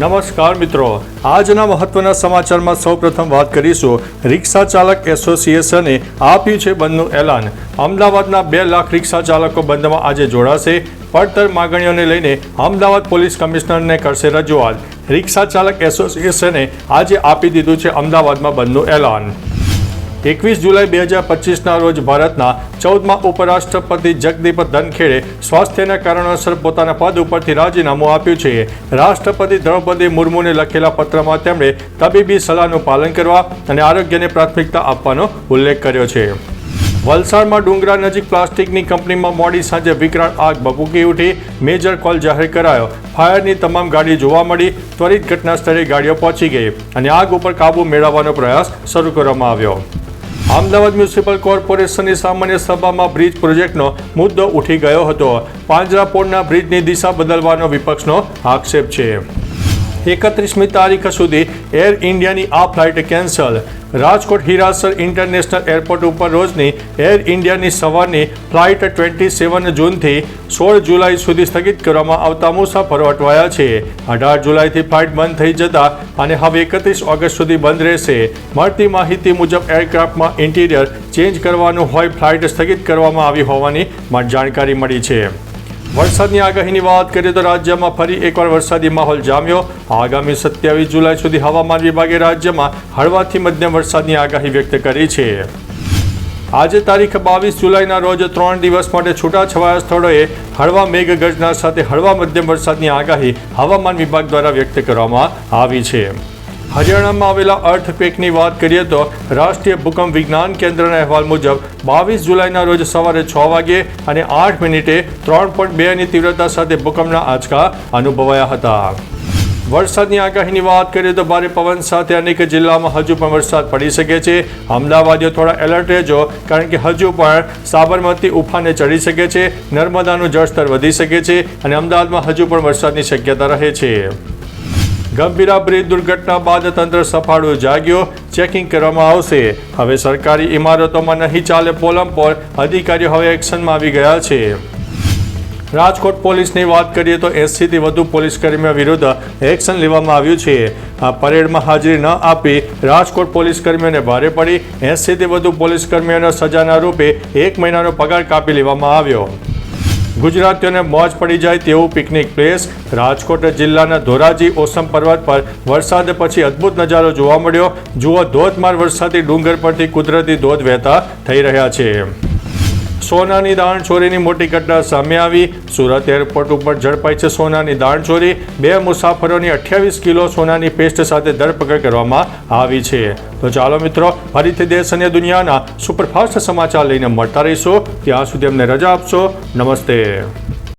નમસ્કાર મિત્રો. આજના મહત્વના સમાચારમાં સૌપ્રથમ વાત કરીશું. રિક્ષા ચાલક એસોસિએશને આપ્યું છે બંધનું એલાન. અમદાવાદના બે લાખ રિક્ષા ચાલકો બંધમાં આજે જોડાશે. પડતર માગણીઓને લઈને અમદાવાદ પોલીસ કમિશનરને કરશે રજૂઆત. રિક્ષા ચાલક એસોસિએશને આજે આપી દીધું છે અમદાવાદમાં બંધનું એલાન. એકવીસ જુલાઈ બે હજાર પચીસના રોજ ભારતના ચૌદમા ઉપરાષ્ટ્રપતિ જગદીપ ધનખેડે સ્વાસ્થ્યના કારણોસર પોતાના પદ ઉપરથી રાજીનામું આપ્યું છે. રાષ્ટ્રપતિ દ્રૌપદી મુર્મુને લખેલા પત્રમાં તેમણે તબીબી સલાહનું પાલન કરવા અને આરોગ્યને પ્રાથમિકતા આપવાનો ઉલ્લેખ કર્યો છે. વલસાડમાં ડુંગરા નજીક પ્લાસ્ટિકની કંપનીમાં મોડી સાંજે વિકરાળ આગ ભભૂકી ઉઠી મેજર કોલ જાહેર કરાયો. ફાયરની તમામ ગાડી જોવા મળી, ત્વરિત ઘટના સ્થળે ગાડીઓ પહોંચી ગઈ અને આગ ઉપર કાબુ મેળવવાનો પ્રયાસ શરૂ કરવામાં આવ્યો. અમદાવાદ મ્યુનિસિપલ કોર્પોરેશનની સામાન્ય સભામાં બ્રિજ પ્રોજેક્ટનો મુદ્દો ઉઠી ગયો હતો. પાંજરાપોળના બ્રિજની દિશા બદલવાનો વિપક્ષનો આક્ષેપ છે. એકત્રીસમી તારીખ સુધી એર ઇન્ડિયાની આ flight cancel. Rajkot Hirasar international airport ઉપર રોજની એર ઇન્ડિયાની સવારની ફ્લાઇટ ટ્વેન્ટી સેવન જૂનથી સોળ જુલાઈ સુધી સ્થગિત કરવામાં આવતા મુસાફરો અટવાયા છે. અઢાર જુલાઈથી ફ્લાઇટ બંધ થઈ જતા અને હવે એકત્રીસ ઓગસ્ટ સુધી બંધ રહેશે. મળતી માહિતી મુજબ એરક્રાફ્ટમાં ઇન્ટિરિયર ચેન્જ કરવાનું હોય ફ્લાઇટ સ્થગિત કરવામાં આવી હોવાની જાણકારી મળી છે. વરસાદની આગાહીની વાત કરીએ તો રાજ્યમાં ફરી એકવાર વરસાદી માહોલ જામ્યો. આગામી સત્યાવીસ જુલાઈ સુધી હવામાન વિભાગે રાજ્યમાં હળવાથી મધ્યમ વરસાદની આગાહી વ્યક્ત કરી છે. આજે તારીખ બાવીસ જુલાઈના રોજ ત્રણ દિવસ માટે છૂટાછવાયા સ્થળોએ હળવા મેઘગર્જના સાથે હળવા મધ્યમ વરસાદની આગાહી હવામાન વિભાગ દ્વારા વ્યક્ત કરવામાં આવી છે. હરિયાણામાં આવેલા અર્થક્વેકની વાત કરીએ તો રાષ્ટ્રીય ભૂકંપ વિજ્ઞાન કેન્દ્રના અહેવાલ મુજબ બાવીસ જુલાઈના રોજ સવારે છ વાગે અને આઠ મિનિટે ત્રણ પોઈન્ટ બેની તીવ્રતા સાથે ભૂકંપના આંચકા અનુભવાયા હતા. વરસાદની આગાહીની વાત કરીએ તો ભારે પવન સાથે અનેક જિલ્લામાં હજુ પણ વરસાદ પડી શકે છે. અમદાવાદીઓ થોડા એલર્ટ રહેજો, કારણ કે હજુ પણ સાબરમતી ઉફાને ચડી શકે છે. નર્મદાનું જળસ્તર વધી શકે છે અને અમદાવાદમાં હજુ પણ વરસાદની શક્યતા રહે છે. ગંભીરા બ્રિજ દુર્ઘટના બાદ તંત્ર સફાળો જાગ્યો. ચેકિંગ કરવામાં આવશે. હવે સરકારી ઇમારતોમાં નહીં ચાલે પોલમ પર અધિકારીઓ હવે એક્શનમાં આવી ગયા છે. રાજકોટ પોલીસની વાત કરીએ તો એંસીથી વધુ પોલીસ કર્મીઓ વિરુદ્ધ એક્શન લેવામાં આવ્યું છે. આ પરેડમાં હાજરી ન આપી રાજકોટ પોલીસ કર્મીઓને ભારે પડી. એંસીથી વધુ પોલીસ કર્મીઓને સજાના રૂપે એક મહિનાનો પગાર કાપી લેવામાં આવ્યો. ગુજરાતીઓને મોજ પડી જાય તેવું પિકનિક પ્લેસ. રાજકોટ જિલ્લાના ધોરાજી ઓસમ પર્વત પર વરસાદ પછી અદ્ભુત નજારો જોવા મળ્યો. જુઓ ધોધમાર વરસાદી ડુંગર પરથી કુદરતી ધોધ વહેતા થઈ રહ્યા છે. સોનાની દાણચોરીની મોટી ઘટના સામે આવી. સુરત એરપોર્ટ ઉપર ઝડપાઈ છે સોનાની દાણચોરી બે મુસાફરોની અઠ્યાવીસ કિલો સોનાની પેસ્ટ સાથે ધરપકડ કરવામાં આવી છે. તો ચાલો મિત્રો, ફરીથી દેશ અને દુનિયાના સુપરફાસ્ટ સમાચાર લઈને મળતા રહીશું. ત્યાં સુધી અમને રજા આપશો. નમસ્તે.